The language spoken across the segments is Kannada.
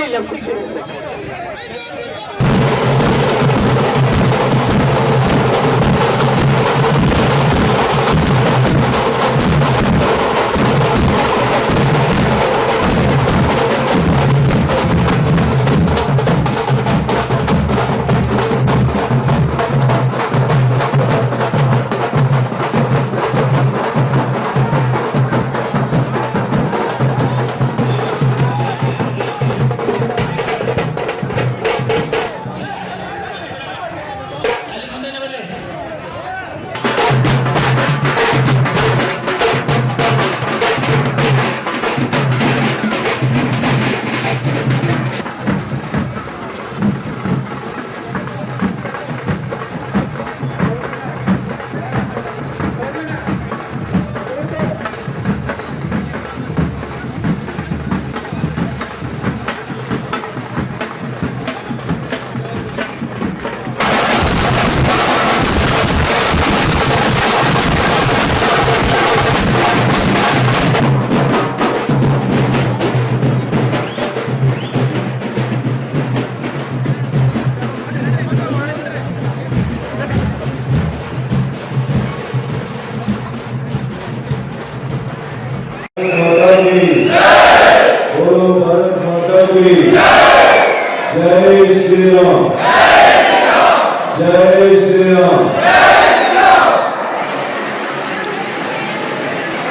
নিলাম শিখে की जय श्री राम जय श्री राम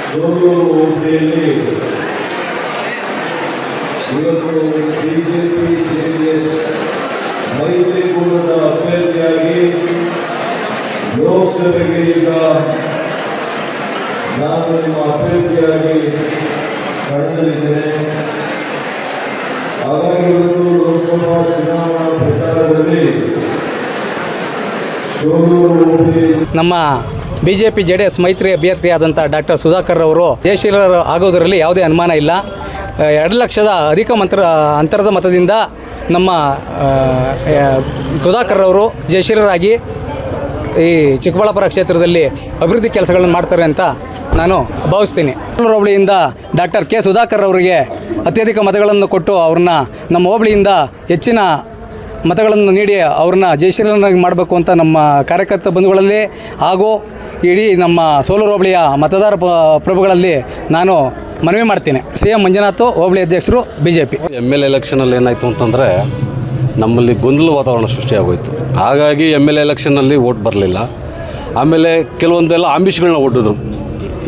ಸೋಲು ಓಟೆಯಲ್ಲಿ ಇವತ್ತು ಬಿಜೆಪಿ ಜೆಡಿಎಸ್ ಮೈತ್ರಿಕೂಟದ ಅಭ್ಯರ್ಥಿಯಾಗಿ ಲೋಕಸಭೆಗೆ ನಾನು ನಿಮ್ಮ ಅಭ್ಯರ್ಥಿಯಾಗಿ ಕಣದಲ್ಲಿದ್ದೇನೆ ಹಾಗಾಗಿ ಲೋಕಸಭಾ ಚುನಾವಣಾ ಪ್ರಚಾರದಲ್ಲಿ ನಮ್ಮ ಬಿ ಜೆ ಡಿ ಎಸ್ ಮೈತ್ರಿ ಅಭ್ಯರ್ಥಿಯಾದಂಥ ಡಾಕ್ಟರ್ ಸುಧಾಕರ್ ಅವರು ಜಯಶೀಲರು ಆಗೋದರಲ್ಲಿ ಯಾವುದೇ ಅನುಮಾನ ಇಲ್ಲ. ಎರಡು ಲಕ್ಷದ ಅಧಿಕ ಮಂತ್ರ, ಅಂತರದ ಮತದಿಂದ ನಮ್ಮ ಸುಧಾಕರ್ ಅವರು ಜಯಶೀಲರಾಗಿ ಈ ಚಿಕ್ಕಬಳ್ಳಾಪುರ ಕ್ಷೇತ್ರದಲ್ಲಿ ಅಭಿವೃದ್ಧಿ ಕೆಲಸಗಳನ್ನು ಮಾಡ್ತಾರೆ ಅಂತ ನಾನು ಭಾವಿಸ್ತೀನಿ. ಹೋಬಳಿಯಿಂದ ಡಾಕ್ಟರ್ ಕೆ ಸುಧಾಕರ್ ಅವರಿಗೆ ಅತ್ಯಧಿಕ ಮತಗಳನ್ನು ಕೊಟ್ಟು ಅವ್ರನ್ನ ನಮ್ಮ ಹೋಬಳಿಯಿಂದ ಹೆಚ್ಚಿನ ಮತಗಳನ್ನು ನೀಡಿ ಅವ್ರನ್ನ ಜಯಶೀಲನಾಗಿ ಮಾಡಬೇಕು ಅಂತ ನಮ್ಮ ಕಾರ್ಯಕರ್ತ ಬಂಧುಗಳಲ್ಲಿ ಹಾಗೂ ಇಡೀ ನಮ್ಮ ಸೋಲೂರು ಹೋಬಳಿಯ ಮತದಾರ ಪ್ರಭುಗಳಲ್ಲಿ ನಾನು ಮನವಿ ಮಾಡ್ತೀನಿ. ಸಿ ಎಂ ಮಂಜುನಾಥ್, ಹೋಬಳಿ ಅಧ್ಯಕ್ಷರು B J P M L ಎಲೆಕ್ಷನಲ್ಲಿ ಏನಾಯಿತು ಅಂತಂದರೆ ನಮ್ಮಲ್ಲಿ ಗೊಂದಲ ವಾತಾವರಣ ಸೃಷ್ಟಿಯಾಗೋಯಿತು. ಹಾಗಾಗಿ ಎಂ ಎಲ್ ಎಲೆಕ್ಷನ್ನಲ್ಲಿ ಓಟ್ ಬರಲಿಲ್ಲ. ಆಮೇಲೆ ಕೆಲವೊಂದೆಲ್ಲ ಆಮಿಷಗಳನ್ನ ಒಡ್ಡಿದ್ರು.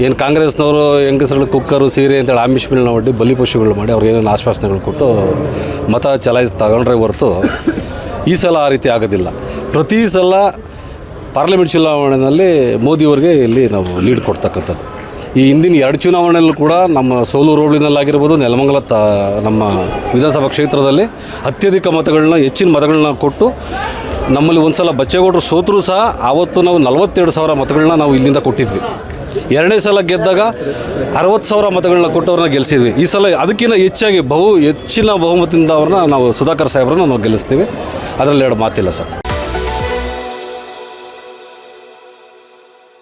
ಏನು ಕಾಂಗ್ರೆಸ್ನವರು ಹೆಂಗಸರುಗಳು ಕುಕ್ಕರು, ಸೀರೆ ಅಂತೇಳಿ ಆಮಿಷಗಳನ್ನ ಒಡ್ಡಿ ಬಲಿಪಶುಗಳು ಮಾಡಿ ಅವ್ರಿಗೆ ಏನೇನು ಆಶ್ವಾಸನೆಗಳು ಕೊಟ್ಟು ಮತ ಚಲಾಯಿಸಿ ತಗೊಂಡ್ರೆ ಹೊರತು ಈ ಸಲ ಆ ರೀತಿ ಆಗೋದಿಲ್ಲ. ಪ್ರತಿ ಸಲ ಪಾರ್ಲಿಮೆಂಟ್ ಚುನಾವಣೆಯಲ್ಲಿ ಮೋದಿಯವ್ರಿಗೆ ಇಲ್ಲಿ ನಾವು ಲೀಡ್ ಕೊಡ್ತಕ್ಕಂಥದ್ದು. ಈ ಹಿಂದಿನ ಎರಡು ಚುನಾವಣೆಯಲ್ಲೂ ಕೂಡ ನಮ್ಮ ಸೋಲೂರು ಹೋಬಳಿನಲ್ಲಾಗಿರ್ಬೋದು ನೆಲಮಂಗಲ ತ ನಮ್ಮ ವಿಧಾನಸಭಾ ಕ್ಷೇತ್ರದಲ್ಲಿ ಅತ್ಯಧಿಕ ಮತಗಳನ್ನ, ಹೆಚ್ಚಿನ ಮತಗಳನ್ನ ಕೊಟ್ಟು ನಮ್ಮಲ್ಲಿ ಒಂದು ಸಲ ಬಚ್ಚೇಗೌಡರು ಸೋತರೂ ಸಹ, ಆವತ್ತು ನಾವು ನಲವತ್ತೆರಡು ಸಾವಿರ ಮತಗಳನ್ನ ನಾವು ಇಲ್ಲಿಂದ ಕೊಟ್ಟಿದ್ವಿ. ಎರಡನೇ ಸಲ ಗೆದ್ದಾಗ ಅರವತ್ತು ಸಾವಿರ ಮತಗಳನ್ನ ಕೊಟ್ಟವ್ರನ್ನ ಗೆಲ್ಲಿಸಿದ್ವಿ ಈ ಸಲ ಅದಕ್ಕಿಂತ ಹೆಚ್ಚಾಗಿ ಬಹು ಹೆಚ್ಚಿನ ಬಹುಮತದಿಂದ ಅವ್ರನ್ನ ನಾವು ಸುಧಾಕರ್ ಸಾಹೇಬ್ರನ್ನ ನಾವು ಗೆಲ್ಲಿಸ್ತೀವಿ. ಅದರಲ್ಲಿ ಎರಡು ಮಾತಿಲ್ಲ ಸರ್.